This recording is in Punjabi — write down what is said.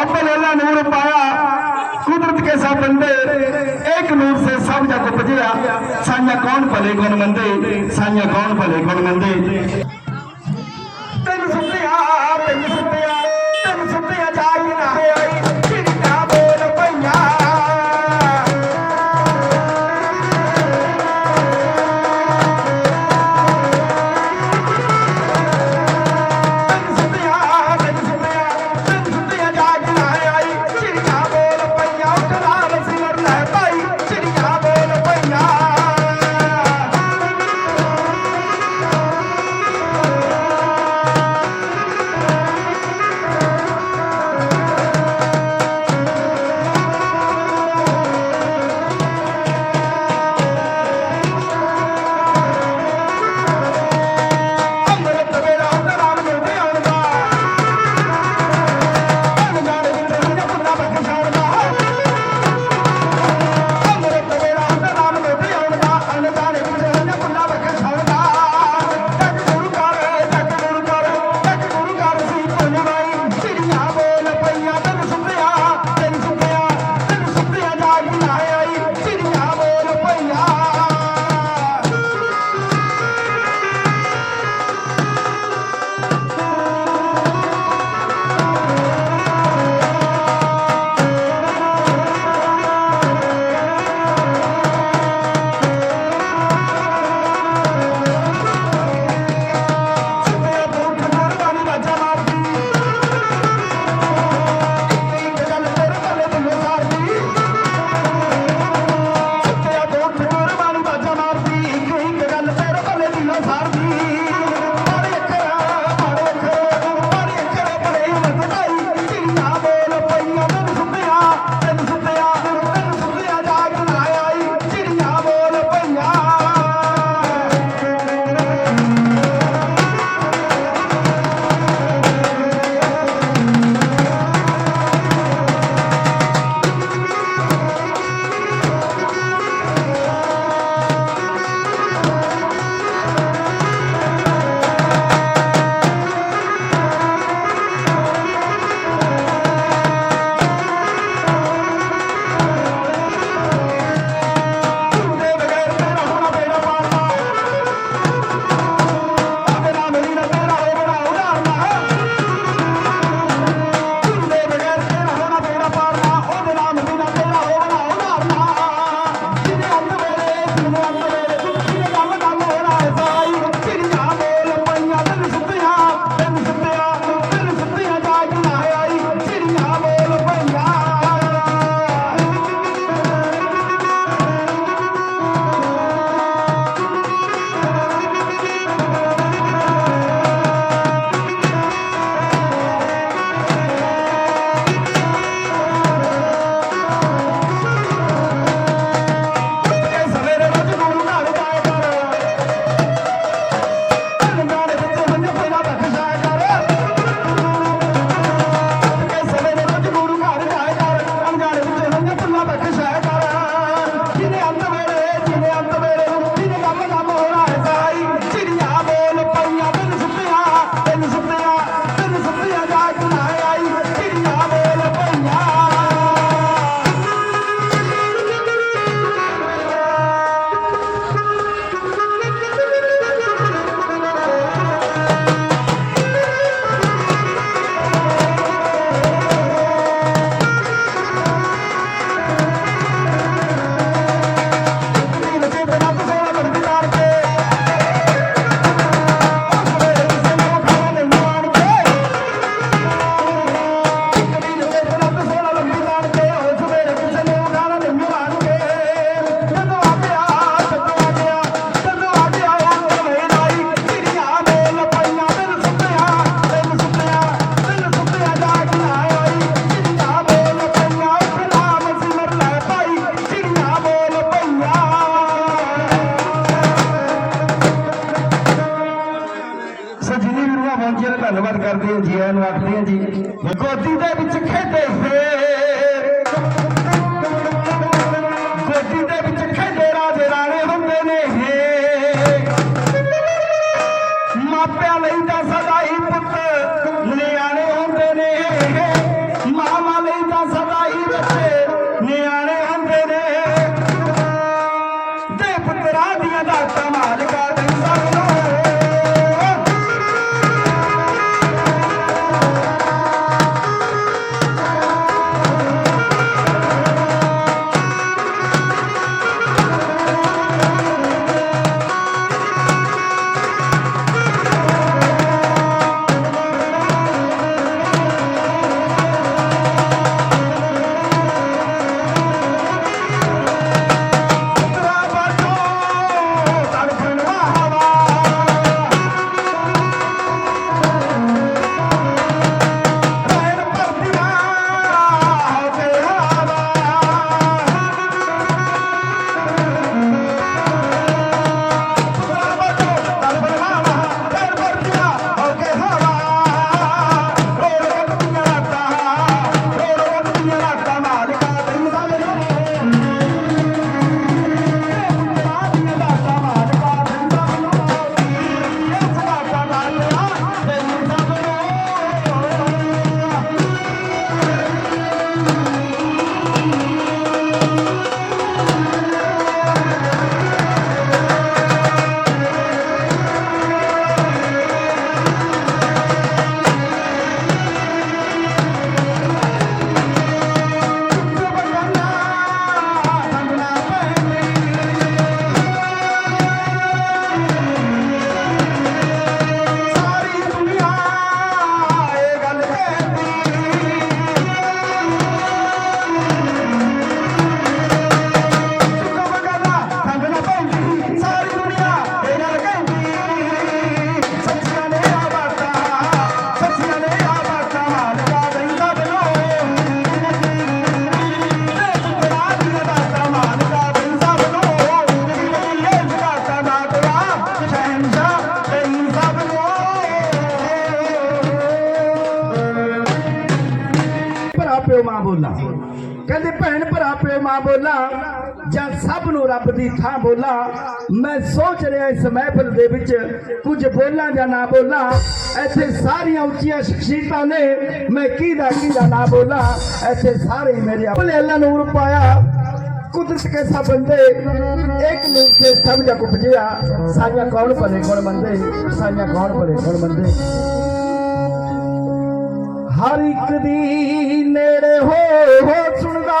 अम्बलेला नूर पाया कुदरत के सब बंदे एक नूर से सब जग उपजया साइया कौन भले कौन मंदे साइया कौन भले कौन मंदे तेन सुनिया तेन सुनिया तेन सुनिया जाई ना है आई কারণে ਰੱਬ ਦੀ ਥਾਂ ਬੋਲਾ। ਮੈਂ ਸੋਚ ਰਿਹਾ ਇਸ ਮਹਿਫਲ ਦੇ ਵਿੱਚ ਕੁਝ ਬੋਲਾਂ ਜਾਂ ਨਾ ਬੋਲਾਂ। ਇੱਥੇ ਸਾਰੀਆਂ ਉੱਚੀਆਂ ਸ਼ਖਸੀਅਤਾਂ ਨੇ। ਮੈਂ ਕਿਹਦਾ ਕਿਹਦਾ ਨਾ ਬੋਲਾਂ। ਇੱਥੇ ਸਾਰੇ ਮੇਰੇ ਆਪਣੇ ਅੱਲਾ ਨੂਰ ਪਾਇਆ। ਕੁਦਰਤ ਕੇ ਸਭ ਬੰਦੇ, ਇੱਕ ਨੂਰ ਸੇ ਸਭ ਜਗ ਉਪਜਿਆ ਸਾਈਆਂ ਕੌਣ ਭਲੇ ਕੌਣ ਬੰਦੇ ਸਾਈਆਂ ਕੌਣ ਭਲੇ ਕੌਣ ਬੰਦੇ ਹਰ ਇੱਕ ਦੀ ਨੇੜੇ ਹੋ ਹੋ ਸੁਣਦਾ।